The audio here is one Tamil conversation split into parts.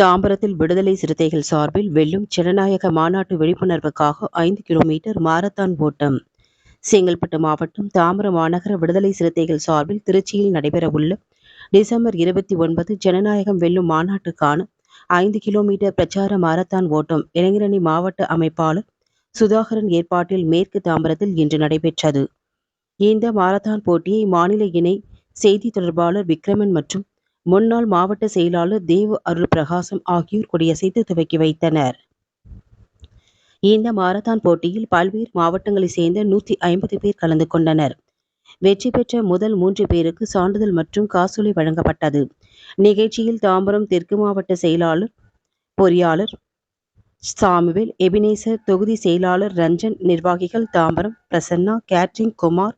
தாம்பரத்தில் விடுதலை சிறுத்தைகள் சார்பில் வெல்லும் ஜனநாயக மாநாட்டு விழிப்புணர்வுக்காக ஐந்து கிலோமீட்டர் மாரத்தான் ஓட்டம். செங்கல்பட்டு மாவட்டம் தாம்பரம் மாநகர விடுதலை சிறுத்தைகள் சார்பில் திருச்சியில் நடைபெறவுள்ள டிசம்பர் இருபத்தி ஒன்பது ஜனநாயகம் வெல்லும் மாநாட்டுக்கான ஐந்து கிலோமீட்டர் பிரச்சார மாரத்தான் ஓட்டம் இளைஞரணி மாவட்ட அமைப்பாளர் சுதாகரன் ஏற்பாட்டில் மேற்கு தாம்பரத்தில் இன்று நடைபெற்றது. இந்த மாரத்தான் போட்டியை மாநில இணை செய்தி தொடர்பாளர் விக்ரமன் மற்றும் முன்னாள் மாவட்ட செயலாளர் தேவ அருள் பிரகாசம் ஆகியோர் கொடியசைத்து துவக்கி வைத்தனர். இந்த மாரத்தான் போட்டியில் பல்வேறு மாவட்டங்களைச் சேர்ந்த நூற்றி ஐம்பது பேர் கலந்து கொண்டனர். வெற்றி பெற்ற முதல் மூன்று பேருக்கு சான்றிதழ் மற்றும் காசோலை வழங்கப்பட்டது. நிகழ்ச்சியில் தாம்பரம் தெற்கு மாவட்ட செயலாளர் பொறியாளர் சாமுவேல் எபினேசர் தொகுதி செயலாளர் ரஞ்சன் நிர்வாகிகள் தாம்பரம் பிரசன்னா கேட்ரிங் குமார்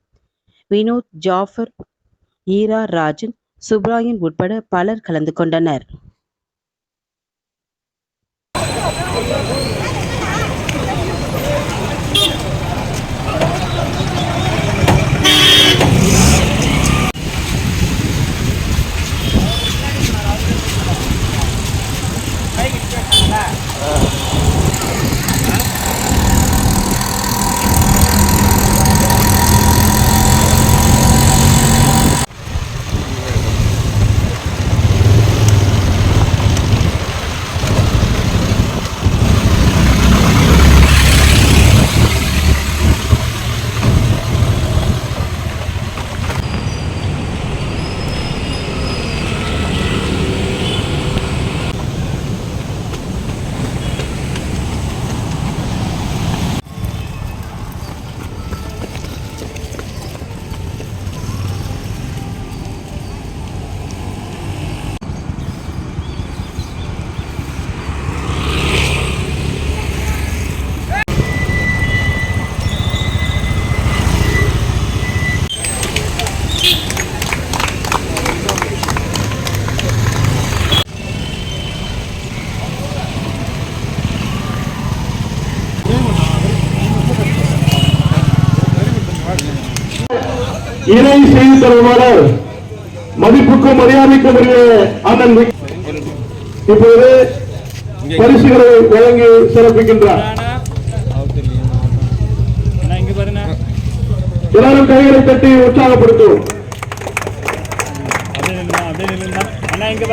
வினோத் ஜாஃபர் ஈரா ராஜன் சுப்ராயன் உட்பட பலர் கலந்து கொண்டனர். இணை செய்தி தொடர்பாளர் மதிப்புக்கும் மரியாதைக்கும் அண்ணன் இப்போது பரிசுகளை வழங்கி சிறப்பிக்கின்றார். எல்லாரும் கைகளை தட்டி உற்சாகப்படுத்தும் இங்க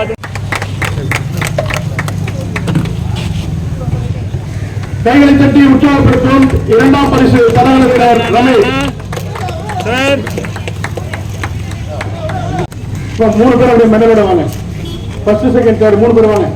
கைகளை தட்டி உற்சாகப்படுத்தும் இரண்டாம் பரிசு தலைவர் ரமேஷ். சார் இப்போ மூணு பேர் அப்படியே மெடலோட வாங்க. ஃபர்ஸ்ட் செகண்ட் தேர்ட் மூணு பேர் வாங்க.